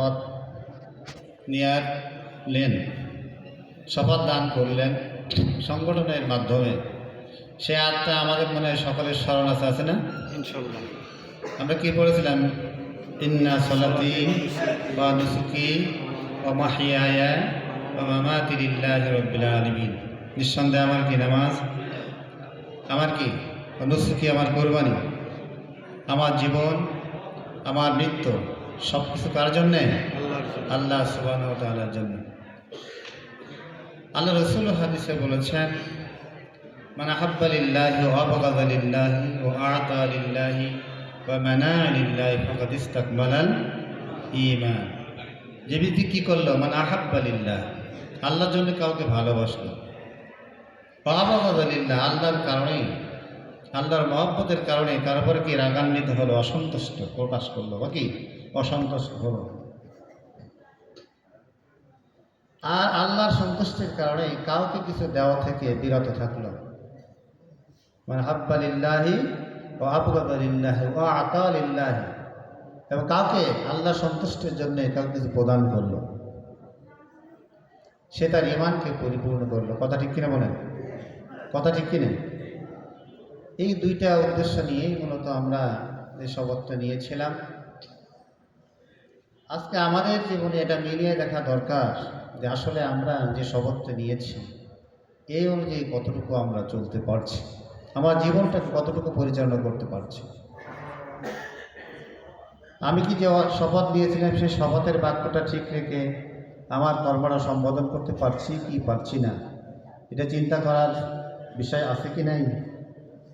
শপথ নেয়ার লেন শপথ দান করলেন সংগঠনের মাধ্যমে। সে আত্মা আমাদের মনে হয় সকলের স্মরণ আছে আছে না? ইনশাল্লাহ আমরা কি পড়েছিলাম? ইন্না সলাতি বা নুসুকি ও মাহিয়ায়া ও মামাতি লিল্লাহি রাব্বিল আলামিন। নিঃসন্দেহে আমার কি নামাজ? আমার কি? নুসুকি আমার কোরবানি। আমার জীবন আমার মৃত্যু। সব কিছু কার জন্যে। আল্লাহ সুবাহ তাআলার জন্য। আল্লাহ রসুল হাদিসে বলেছেন মানে হাব্বালিল্লাহি ও আবগাদালিল্লাহি ও আতালিল্লাহি ও মানালিল্লাহি ফাকাদ ইস্তাকবালাল ঈমান। যে ব্যক্তি কি করল? মানে আহাব্বালিল্লাহ আল্লাহর জন্য কাউকে ভালোবাসলো। আবগাদালিল্লাহ আল্লাহর কারণেই আল্লাহর মহব্বতের কারণে কারোর কি রাগান্বিত হলো অসন্তুষ্ট প্রকাশ করল বা কি? অসন্তুষ্ট হলো আর আল্লাহর সন্তুষ্টির কারণে কাউকে কিছু দেওয়া থেকে বিরত থাকল। মানে হাব্বালিল্লাহি ও আবগাদিল্লাহি ও আতালিল্লাহি। এবং কাউকে আল্লাহ সন্তুষ্টির জন্য কাউকে কিছু প্রদান করল। সে তার ইমানকে পরিপূর্ণ করল। কথা ঠিক কিনা বলেন? কথা ঠিক কিনা? এই দুইটা উদ্দেশ্য নিয়েই মূলত আমরা এই শপথটা নিয়েছিলাম। আজকে আমাদের জীবনে এটা মিলিয়ে দেখা দরকার যে আসলে আমরা যে শপথটা নিয়েছি এই অনুযায়ী কতটুকু আমরা চলতে পারছি? আমার জীবনটাকে কতটুকু পরিচালনা করতে পারছি? আমি কি যে শপথ নিয়েছিলাম, সেই শপথের বাক্যটা ঠিক রেখে আমার কর্মটা সম্বোধন করতে পারছি কি পারছি না? এটা চিন্তা করার বিষয় আছে কি নাই?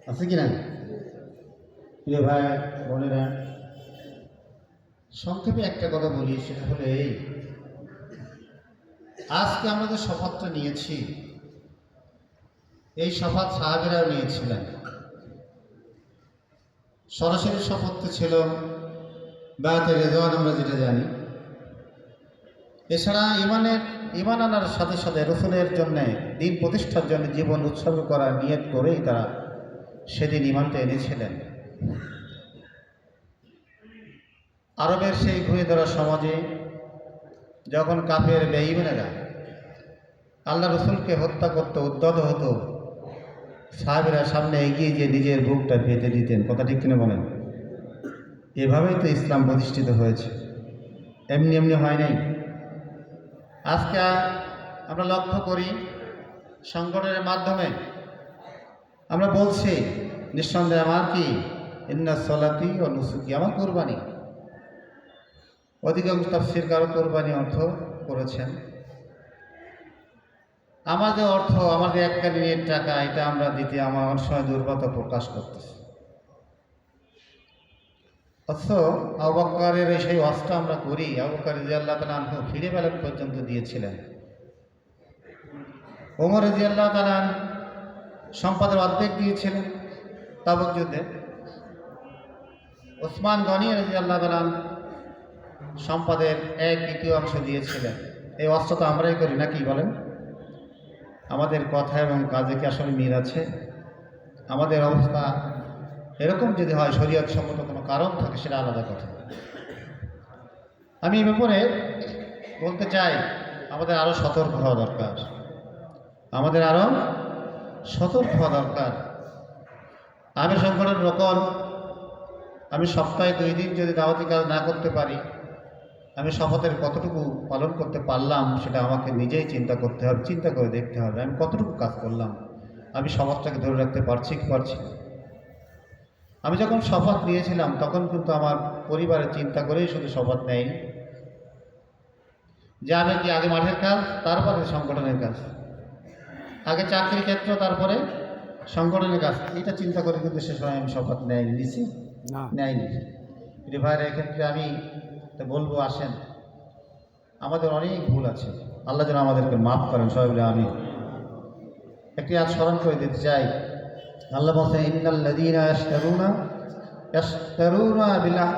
আছে কি না প্রিয় ভাই, বোনেরা সংক্ষেপে একটা কথা বলি, সেটা হলো এই। আজকে আমরা যে শপথটা নিয়েছি, এই শপথ সাহাবিরাও নিয়েছিলেন। সরাসরি শপথ ছিল বায়াতে রেজওয়ান আমরা যেটা জানি। এছাড়া ইমানের, ইমান আনার সাথে সাথে রসুলের জন্যে, দিন প্রতিষ্ঠার জন্য জীবন উৎসর্গ করার নিয়ত করেই তারা সেদিন ইমানটা এনেছিলেন। আরবের সেই ঘুরে ধরা সমাজে যখন কাফের বেঈমানেরা আল্লাহ রসুলকে হত্যা করতে, উদ্যত হতো, সাহেবেরা সামনে এগিয়ে গিয়ে নিজের বুকটা পেতে দিতেন। কথা ঠিক কিনা বলেন? এভাবেই তো ইসলাম প্রতিষ্ঠিত হয়েছে। এমনি এমনি হয় নাই। আজকে আমরা লক্ষ্য করি সংগঠনের মাধ্যমে আমরা বলছি, নিঃসন্দেহে আমার কি? ইন্না সলাতি ও নুসুকি, আমার কোরবানি। অধিকাংশ তাফসির কারও কোরবানি অর্থ করেছেন। আমাদের অর্থ, আমাদের এককালীন টাকা, এটা আমরা দিতে আমার অনেক সময় দুর্বলতা প্রকাশ করতেছি। অথচ আবকারের সেই অস্ত্র আমরা করি আবকার রিজিয়াল্লাহ তালা আনহু ফিরে বেলান পর্যন্ত দিয়েছিলেন। ওমর রিজিয়াল্লাহ তালান সম্পদের অর্ধেক দিয়েছিলেন তাবক যুদ্ধে ওসমান গনি রিজিয়াল্লাহ তালান সম্পদের এক দ্বিতীয় অংশ দিয়েছিলেন। এই অস্ত্র তো আমরাই করি না নাকি বলেন? আমাদের কথা এবং কাজে কি আসলে মিল আছে? আমাদের অবস্থা এরকম যদি হয়, শরীয়ত সম্মত কোনো কারণ থাকে, সেটা আলাদা কথা। আমি এই ব্যাপারে বলতে চাই, আমাদের আরও সতর্ক হওয়া দরকার। আমাদের আরও সতর্ক হওয়া দরকার। আমি সংগঠন রকম আমি সপ্তাহে দুই দিন যদি দাওয়াতি কাজ না করতে পারি আমি শপথের কতটুকু পালন করতে পারলাম সেটা আমাকে নিজেই চিন্তা করতে হবে চিন্তা করে দেখতে হবে। আমি কতটুকু কাজ করলাম আমি শপথটাকে ধরে রাখতে পারছি কি পারছি? আমি যখন শপথ নিয়েছিলাম তখন কিন্তু আমার পরিবারের চিন্তা করেই শুধু শপথ নেয়নি। যে আমি কি আগে মাঠের কাজ তারপরে সংগঠনের কাজ? আগে চাকরির ক্ষেত্র তারপরে সংগঠনের কাজ? এটা চিন্তা করে কিন্তু সে সময় আমি শপথ নেয়নি নিছি? না। নেয়নি। প্রিয় ভাইয়ের ক্ষেত্রে আমি তো বলব, আসেন। আমাদের অনেক ভুল আছে। আল্লাহ যেন আমাদেরকে মাফ করেন, সবাই বলে আমি একটি আজ স্মরণ করে দিতে চাই। আল্লাহ বলছেন, ইন্নাল্লাযীনা ইয়াশতারুনা ইয়াশতারুনা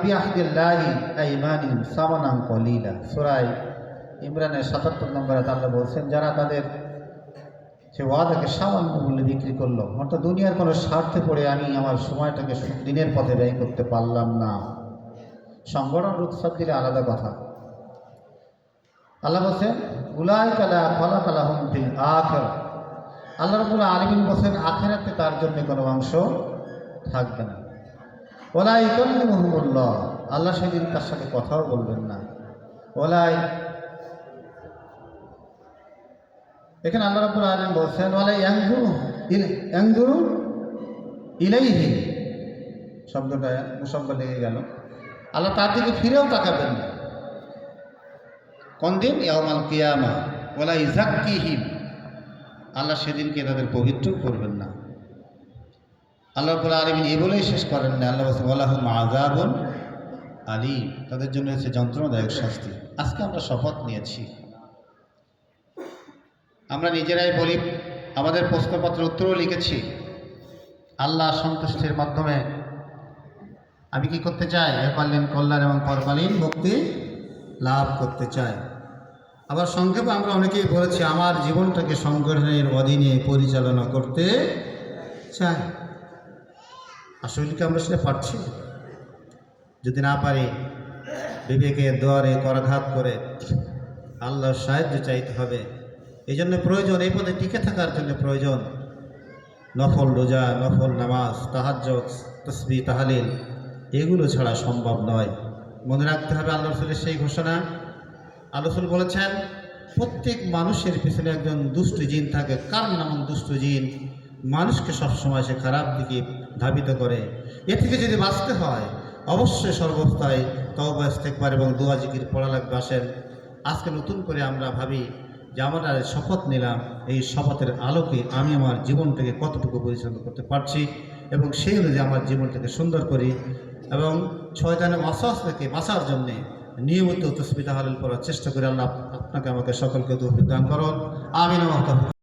বিআহদিল্লাহি আইমানিহিম সামানান কলিলা। সূরা ইমরানের 77 নম্বরে আল্লাহ বলছেন, যারা তাদের সে ওয়াদাকে সামান্য মূল্যে বিক্রি করল, অর্থাৎ দুনিয়ার কোনো স্বার্থে পড়ে আমি আমার সময়টাকে দিনের পথে ব্যয় করতে পারলাম না। সংগঠন উৎসব দিলে আলাদা কথা। আল্লাহ বলছেন উলাই কালা ফলা কালা হুম ফিল আখর আল্লাহ রবুল আলমিন বলছেন, আখেরাতে তার জন্য কোনো অংশ থাকবে না। ওলাই কল্লি মহমুল্লাহ আল্লাহ সেদিন তার সাথে কথাও বলবেন না। ওলাই এখানে আল্লাহ রাবুল আলম বলছেন ওলাই ইয়াংগুরু ইয়াংগুরু ইলাইহি। শব্দটা শব্দ লেগে গেল। আল্লাহ তার দিকে ফিরেও তাকাবেন না। কোন দিন ইয়ামাল কিয়ামা ওলা ইজাক্কিহিম আল্লাহ সেদিনকে তাদের পবিত্র করবেন না। আল্লাহ রব্বুল আলমিন এ বলেই শেষ করেন না, আল্লাহ ওলাহুম আজাবুন আলী তাদের জন্য হচ্ছে যন্ত্রণাদায়ক শাস্তি। আজকে আমরা শপথ নিয়েছি। আমরা নিজেরাই বলি, আমাদের প্রশ্নপত্র উত্তরও লিখেছি। আল্লাহ সন্তুষ্টির মাধ্যমে আমি কি করতে চাই? এককালীন কল্যাণ এবং পরকালীন মুক্তি লাভ করতে চাই। আবার সংক্ষেপে আমরা অনেকেই বলেছি, আমার জীবনটাকে সংগঠনের অধীনে পরিচালনা করতে চাই। আসলে কি আমরা সেটা পারছি? যদি না পারি, বিবেকের দোয়ারে করাঘাত করে আল্লাহর সাহায্য চাইতে হবে। এই জন্য প্রয়োজন, এই পদে টিকে থাকার জন্য প্রয়োজন। নফল রোজা, নফল নামাজ তাহাজ্জ তসবি তাহালিল। এগুলো ছাড়া সম্ভব নয়। মনে রাখতে হবে আল্লাহ রসুলের সেই ঘোষণা। আল্লাহ রসুল বলেছেন, প্রত্যেক মানুষের পিছনে একজন দুষ্ট জিন থাকে। কার নাম দুষ্ট জিন? মানুষকে সবসময় সে খারাপ দিকে ধাবিত করে। এ থেকে যদি বাঁচতে হয়, অবশ্যই সর্বস্থায় তওবা, ইস্তেকবার এবং দোয়া, জিকির পড়া লাগবে। আসেন, আজকে নতুন করে আমরা ভাবি যে আমরা শপথ নিলাম, এই শপথের আলোকে আমি আমার জীবনটাকে কতটুকু পরিচালনা করতে পারছি এবং সেই অনুযায়ী আমার জীবনটাকে সুন্দর করি এবং ছয়দানের অশ্বাস থেকে বাঁচার জন্যে নিয়মিত তসবিতা হালিল করার চেষ্টা করে। আল্লাহ আপনাকে আমাকে সকলকে দুঃখ দান করুন। আমিন